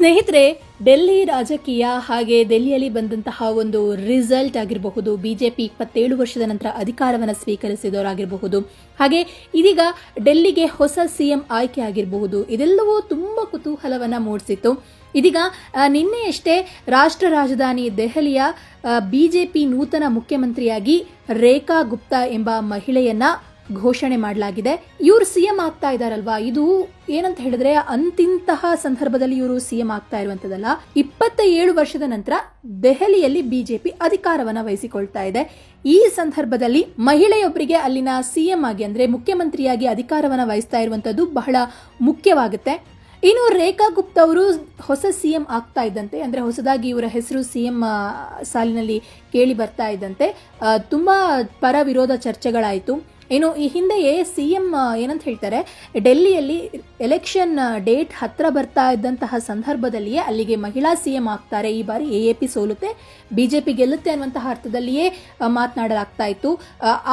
ಸ್ನೇಹಿತರೆ, ಡೆಲ್ಲಿ ರಾಜಕೀಯ ಹಾಗೆ ಡೆಲ್ಲಿಯಲ್ಲಿ ಬಂದಂತಹ ಒಂದು ರಿಸಲ್ಟ್ ಆಗಿರಬಹುದು ಬಿಜೆಪಿ ಇಪ್ಪತ್ತೇಳು ವರ್ಷದ ನಂತರ ಅಧಿಕಾರವನ್ನು ಸ್ವೀಕರಿಸಿದವರಾಗಿರಬಹುದು. ಹಾಗೆ ಇದೀಗ ಡೆಲ್ಲಿಗೆ ಹೊಸ ಸಿಎಂ ಆಯ್ಕೆ ಆಗಿರಬಹುದು. ಇದೆಲ್ಲವೂ ತುಂಬಾ ಕುತೂಹಲವನ್ನ ಮೂಡಿಸಿತ್ತು. ಇದೀಗ ನಿನ್ನೆಯಷ್ಟೇ ರಾಷ್ಟ್ರ ರಾಜಧಾನಿ ದೆಹಲಿಯ ಬಿಜೆಪಿ ನೂತನ ಮುಖ್ಯಮಂತ್ರಿಯಾಗಿ ರೇಖಾ ಗುಪ್ತಾ ಎಂಬ ಮಹಿಳೆಯನ್ನ ಘೋಷಣೆ ಮಾಡಲಾಗಿದೆ. ಇವರು ಸಿಎಂ ಆಗ್ತಾ ಇದಾರಲ್ವಾ ಇದು ಏನಂತ ಹೇಳಿದ್ರೆ ಅಂತಿಂತಹ ಸಂದರ್ಭದಲ್ಲಿ ಇವರು ಸಿಎಂ ಆಗ್ತಾ ಇರುವಂತದಲ್ಲ ಇಪ್ಪತ್ತ ಏಳು ವರ್ಷದ ನಂತರ ದೆಹಲಿಯಲ್ಲಿ ಬಿಜೆಪಿ ಅಧಿಕಾರವನ್ನ ವಹಿಸಿಕೊಳ್ತಾ ಇದೆ. ಈ ಸಂದರ್ಭದಲ್ಲಿ ಮಹಿಳೆಯೊಬ್ಬರಿಗೆ ಅಲ್ಲಿನ ಸಿಎಂ ಆಗಿ ಅಂದ್ರೆ ಮುಖ್ಯಮಂತ್ರಿಯಾಗಿ ಅಧಿಕಾರವನ್ನ ವಹಿಸ್ತಾ ಇರುವಂತದ್ದು ಬಹಳ ಮುಖ್ಯವಾಗುತ್ತೆ. ಇನ್ನು ರೇಖಾ ಗುಪ್ತಾ ಅವರು ಹೊಸ ಸಿಎಂ ಆಗ್ತಾ ಇದ್ದಂತೆ, ಅಂದ್ರೆ ಹೊಸದಾಗಿ ಇವರ ಹೆಸರು ಸಿಎಂ ಸಾಲಿನಲ್ಲಿ ಕೇಳಿ ಬರ್ತಾ ಇದ್ದಂತೆ. ತುಂಬಾ ಪರ ವಿರೋಧ ಚರ್ಚೆಗಳಾಯಿತು. ಇನ್ನು ಈ ಹಿಂದೆಯೇ ಸಿ ಎಂ ಏನಂತ ಹೇಳ್ತಾರೆ, ಡೆಲ್ಲಿಯಲ್ಲಿ ಎಲೆಕ್ಷನ್ ಡೇಟ್ ಹತ್ತಿರ ಬರ್ತಾ ಇದ್ದಂತಹ ಸಂದರ್ಭದಲ್ಲಿಯೇ ಅಲ್ಲಿಗೆ ಮಹಿಳಾ ಸಿ ಎಂ ಆಗ್ತಾರೆ. ಈ ಬಾರಿ ಎ ಎ ಪಿ ಸೋಲುತ್ತೆ ಬಿ ಜೆ ಪಿ ಗೆಲ್ಲುತ್ತೆ ಅನ್ನುವಂತಹ ಅರ್ಥದಲ್ಲಿಯೇ ಮಾತನಾಡಲಾಗ್ತಾ ಇತ್ತು.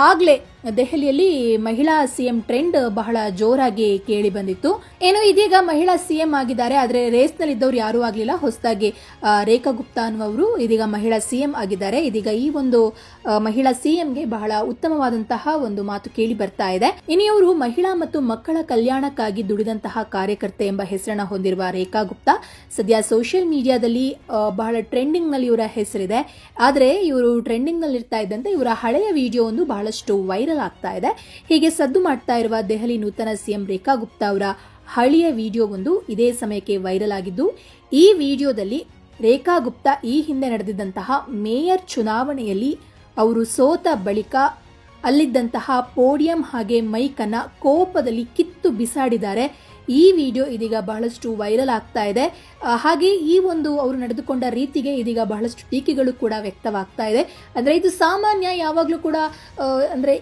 ಆಗ್ಲೇ ದೆಹಲಿಯಲ್ಲಿ ಮಹಿಳಾ ಸಿಎಂ ಟ್ರೆಂಡ್ ಬಹಳ ಜೋರಾಗಿ ಕೇಳಿ ಬಂದಿತ್ತು. ಏನು ಇದೀಗ ಮಹಿಳಾ ಸಿಎಂ ಆಗಿದ್ದಾರೆ, ಆದರೆ ರೇಸ್ನಲ್ಲಿ ಇದ್ದವ್ರು ಯಾರೂ ಆಗಲಿಲ್ಲ. ಹೊಸದಾಗಿ ರೇಖಾ ಗುಪ್ತಾ ಅನ್ನುವರು ಇದೀಗ ಮಹಿಳಾ ಸಿಎಂ ಆಗಿದ್ದಾರೆ. ಇದೀಗ ಈ ಒಂದು ಮಹಿಳಾ ಸಿಎಂಗೆ ಬಹಳ ಉತ್ತಮವಾದಂತಹ ಒಂದು ಮಾತು ಕೇಳಿ ಬರ್ತಾ ಇದೆ. ಇನಿಯವರು ಮಹಿಳಾ ಮತ್ತು ಮಕ್ಕಳ ಕಲ್ಯಾಣಕ್ಕಾಗಿ ದುಡಿದಂತಹ ಕಾರ್ಯಕರ್ತೆ ಎಂಬ ಹೆಸರನ್ನ ಹೊಂದಿರುವ ರೇಖಾ ಗುಪ್ತಾ, ಸದ್ಯ ಸೋಷಿಯಲ್ ಮೀಡಿಯಾದಲ್ಲಿ ಬಹಳ ಟ್ರೆಂಡಿಂಗ್ನಲ್ಲಿ ಇವರ ಹೆಸರಿದೆ. ಆದ್ರೆ ಇವರು ಟ್ರೆಂಡಿಂಗ್ನಲ್ಲಿ ಇರ್ತಾ ಇದ್ದಂತೆ ಇವರ ಹಳೆಯ ವಿಡಿಯೋ ಒಂದು ಬಹಳಷ್ಟು ವೈರಲ್ ಆಗ್ತಾ ಇದೆ. ಹೀಗೆ ಸದ್ದು ಮಾಡ್ತಾ ಇರುವ ದೆಹಲಿ ನೂತನ ಸಿಎಂ ರೇಖಾ ಗುಪ್ತಾ ಅವರ ಹಳೆಯ ವಿಡಿಯೋ ಒಂದು ಇದೇ ಸಮಯಕ್ಕೆ ವೈರಲ್ ಆಗಿದ್ದು, ಈ ವಿಡಿಯೋದಲ್ಲಿ ರೇಖಾ ಗುಪ್ತಾ ಈ ಹಿಂದೆ ನಡೆದಿದ್ದಂತಹ ಮೇಯರ್ ಚುನಾವಣೆಯಲ್ಲಿ ಅವರು ಸೋತ ಬಳಿಕ ಅಲ್ಲಿದ್ದಂತಹ ಪೋಡಿಯಂ ಹಾಗೆ ಮೈಕನ್ನ ಕೋಪದಲ್ಲಿ ಕಿತ್ತು ಬಿಸಾಡಿದ್ದಾರೆ. ಈ ವಿಡಿಯೋ ಇದೀಗ ಬಹಳಷ್ಟು ವೈರಲ್ ಆಗ್ತಾ ಇದೆ. ಹಾಗೆ ಈ ಒಂದು ಅವರು ನಡೆದುಕೊಂಡ ರೀತಿಗೆ ಇದೀಗ ಬಹಳಷ್ಟು ಟೀಕೆಗಳು ಕೂಡ ವ್ಯಕ್ತವಾಗ್ತಾ ಇದೆ. ಅಂದ್ರೆ ಇದು ಸಾಮಾನ್ಯ ಯಾವಾಗಲೂ ಕೂಡ ಅಂದ್ರೆ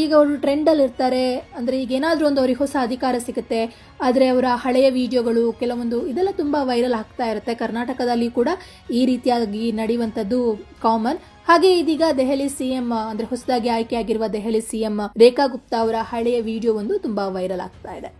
ಈಗ ಅವರು ಟ್ರೆಂಡಲ್ಲಿ ಇರ್ತಾರೆ. ಅಂದರೆ ಈಗ ಏನಾದರೂ ಒಂದು ಅವ್ರಿಗೆ ಹೊಸ ಅಧಿಕಾರ ಸಿಗುತ್ತೆ. ಆದರೆ ಅವರ ಹಳೆಯ ವಿಡಿಯೋಗಳು, ಕೆಲವೊಂದು ಇದೆಲ್ಲ ತುಂಬ ವೈರಲ್ ಆಗ್ತಾ ಇರುತ್ತೆ. ಕರ್ನಾಟಕದಲ್ಲಿ ಕೂಡ ಈ ರೀತಿಯಾಗಿ ನಡೆಯುವಂಥದ್ದು ಕಾಮನ್ ಹಾಗೆ ಇದೀಗ ದೆಹಲಿ ಸಿಎಂ, ಅಂದರೆ ಹೊಸದಾಗಿ ಆಯ್ಕೆಯಾಗಿರುವ ದೆಹಲಿ ಸಿಎಂ ರೇಖಾ ಗುಪ್ತಾ ಅವರ ಹಳೆಯ ವಿಡಿಯೋ ಒಂದು ತುಂಬ ವೈರಲ್ ಆಗ್ತಾ ಇದೆ.